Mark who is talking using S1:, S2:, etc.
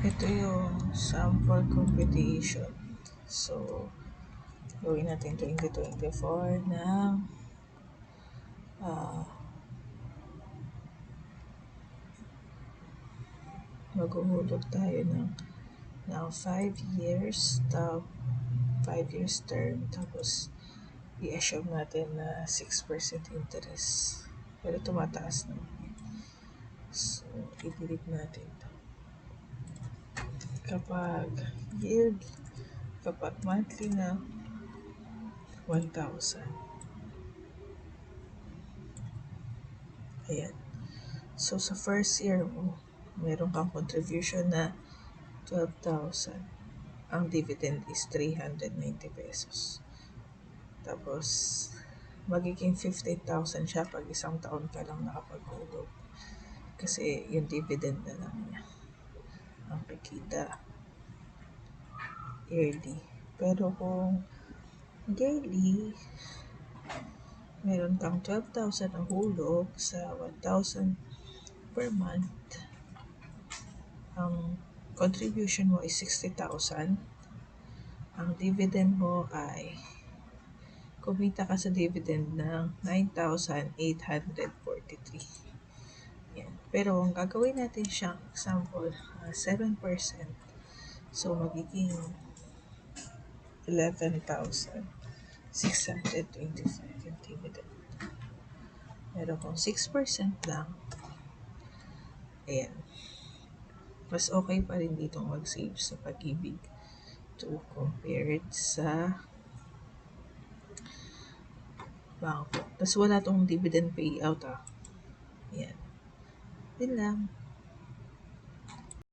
S1: Ito yung sample computation. So, gawin natin 2024 ng uh, maghuhulog tayo ng, ng 5 years, top 5 years term, tapos i-assume natin na 6% interest. Pero tumataas naman. So, i-delete natin to. Kapag yield, kapag monthly na, 1,000. Ayan. So, sa first year mo, meron kang contribution na 12,000. Ang dividend is 390 pesos. Tapos, magiging 15,000 siya pag isang taon ka lang nakapaghulog. Kasi yung dividend na lang niya. Ang kikita yearly. Pero kung daily, meron kang 12,000 ang hulog sa 1,000 per month. Ang contribution mo is 60,000. Ang dividend mo ay kumita ka sa dividend ng 9,843. Pero ang gagawin natin siyang example, uh, 7%. So, magiging 11,625 yung dividend. Pero kung 6% lang, ayan, mas okay pa rin dito mag-save sa pag-ibig to compared sa bangko. Tapos wala tong dividend payout ah. Yun lang.